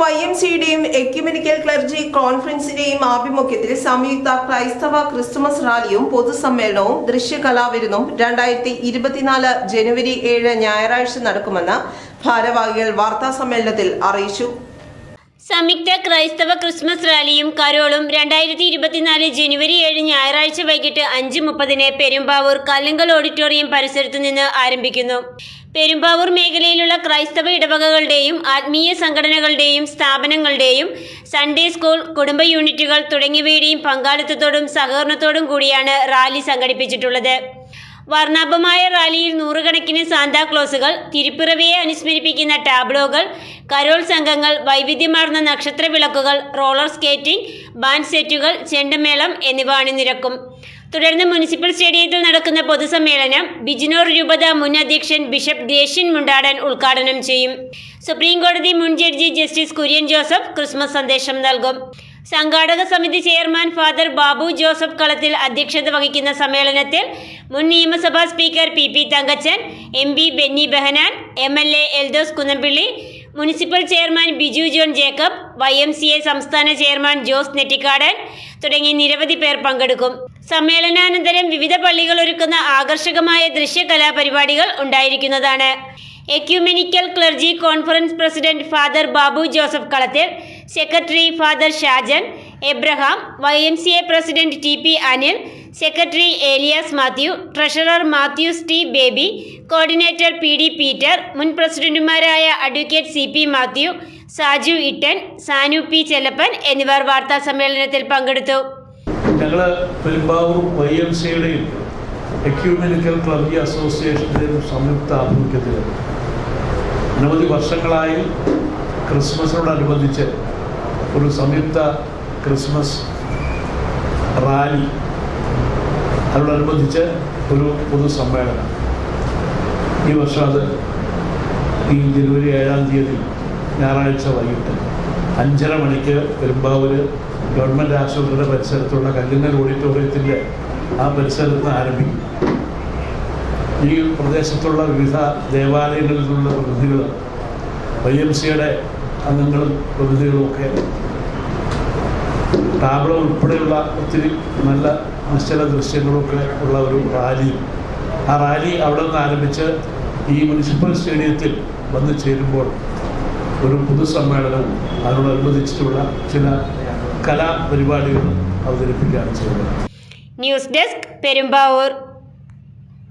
Y M സിയുടെയും ecumenical clergy കോൺഫറൻസിന്റെയും ആഭിമുഖ്യത്തിൽ സംയുക്ത ക്രൈസ്തവ ക്രിസ്തുമസ് റാലിയും പൊതുസമ്മേളനവും ദൃശ്യകലാവിരുന്നും രണ്ടായിരത്തി ഇരുപത്തിനാല് ജനുവരി ഏഴ് ഞായറാഴ്ച നടക്കുമെന്ന് ഭാരവാഹികൾ വാർത്താ സമ്മേളനത്തിൽ അറിയിച്ചു. സംയുക്ത ക്രൈസ്തവ ക്രിസ്മസ് റാലിയും കരോളും രണ്ടായിരത്തി ഇരുപത്തിനാല് ജനുവരി ഏഴ് ഞായറാഴ്ച വൈകിട്ട് അഞ്ച് മുപ്പതിന് പെരുമ്പാവൂർ കല്ലുങ്കൽ ഓഡിറ്റോറിയം പരിസരത്തു നിന്ന് ആരംഭിക്കുന്നു. പെരുമ്പാവൂർ മേഖലയിലുള്ള ക്രൈസ്തവ ഇടവകകളുടെയും ആത്മീയ സംഘടനകളുടെയും സ്ഥാപനങ്ങളുടെയും സൺഡേ സ്കൂൾ കുടുംബ യൂണിറ്റുകൾ തുടങ്ങിയവയുടെയും പങ്കാളിത്തത്തോടും സഹകരണത്തോടും കൂടിയാണ് റാലി സംഘടിപ്പിച്ചിട്ടുള്ളത്. വർണാഭമായ റാലിയിൽ നൂറുകണക്കിന് സാന്താക്ലോസുകൾ തിരുപ്പിറവിയെ അനുസ്മരിപ്പിക്കുന്ന ടാബ്ലോകൾ കരോൾ സംഘങ്ങൾ വൈവിധ്യമാർന്ന നക്ഷത്ര വിളക്കുകൾ റോളർ സ്കേറ്റിംഗ് ബാൻഡ് സെറ്റുകൾ ചെണ്ടമേളം എന്നിവ അണിനിരക്കും. തുടർന്ന് മുനിസിപ്പൽ സ്റ്റേഡിയത്തിൽ നടക്കുന്ന പൊതുസമ്മേളനം ബിജിനോർ രൂപത മുൻ അധ്യക്ഷൻ ബിഷപ്പ് ഗ്രേഷ്യൻ മുണ്ടാടൻ ഉദ്ഘാടനം ചെയ്യും. സുപ്രീം കോടതി മുൻ judge justice Kurian Joseph Christmas സന്ദേശം നൽകും. സംഘാടക സമിതി ചെയർമാൻ ഫാദർ ബാബു ജോസഫ് കളത്തിൽ അധ്യക്ഷത വഹിക്കുന്ന സമ്മേളനത്തിൽ മുൻ നിയമസഭാ speaker P P Thankachan M P Benny Behanan M L A Eldhose Kunnappilly municipal chairman Biju John Jacob Y M C A സംസ്ഥാന ചെയർമാൻ ജോസ് നെറ്റിക്കാടൻ തുടങ്ങി നിരവധി പേർ പങ്കെടുക്കും. സമ്മേളനാനന്തരം വിവിധ പള്ളികൾ ഒരുക്കുന്ന ആകർഷകമായ ദൃശ്യകലാപരിപാടികൾ ഉണ്ടായിരിക്കുന്നതാണ്. Ecumenical clergy conference president father Babu Joseph Kalathil secretary father Shajan Abraham Y M C A president T P Anil secretary Elias Mathew treasurer Mathews T Baby coordinator P D Peter മുൻ പ്രസിഡന്റുമാരായ advocate C P Mathew Saju Ittan Sanu P Chelappan എന്നിവർ വാർത്താ സമ്മേളനത്തിൽ പങ്കെടുത്തു. അനവധി വർഷങ്ങളായി ക്രിസ്മസിനോടനുബന്ധിച്ച് ഒരു സംയുക്ത ക്രിസ്മസ് റാലി അതോടനുബന്ധിച്ച് ഒരു പൊതുസമ്മേളനം ഈ വർഷം അത് ഈ ജനുവരി ഏഴാം തീയതി ഞായറാഴ്ച വൈകിട്ട് അഞ്ചര മണിക്ക് പെരുമ്പാവൂർ ഗവൺമെന്റ് ആശുപത്രിയുടെ പരിസരത്തുള്ള കല്ലിങ്ങൽ ഓഡിറ്റോറിയത്തിന്റെ ആ പരിസരത്ത് ആരംഭിക്കും. ഈ പ്രദേശത്തുള്ള വിവിധ ദേവാലയങ്ങളിൽ നിന്നുള്ള പ്രതിനിധികൾ വൈ എം സിയുടെ അംഗങ്ങളും പ്രതിനിധികളും ടാബ്ലോ ഉൾപ്പെടെയുള്ള ഒത്തിരി നല്ല നിശ്ചല ദൃശ്യങ്ങളൊക്കെ ഉള്ള ഒരു റാലിയും ആ റാലി അവിടെ നിന്ന് ആരംഭിച്ച് ഈ മുനിസിപ്പൽ സ്റ്റേഡിയത്തിൽ വന്നു ചേരുമ്പോൾ ഒരു പൊതുസമ്മേളനവും അതിനോടനുബന്ധിച്ചിട്ടുള്ള ചില കലാപരിപാടികളും അവതരിപ്പിക്കുകയാണ് ചെയ്യുന്നത്. News desk Perumbavoor.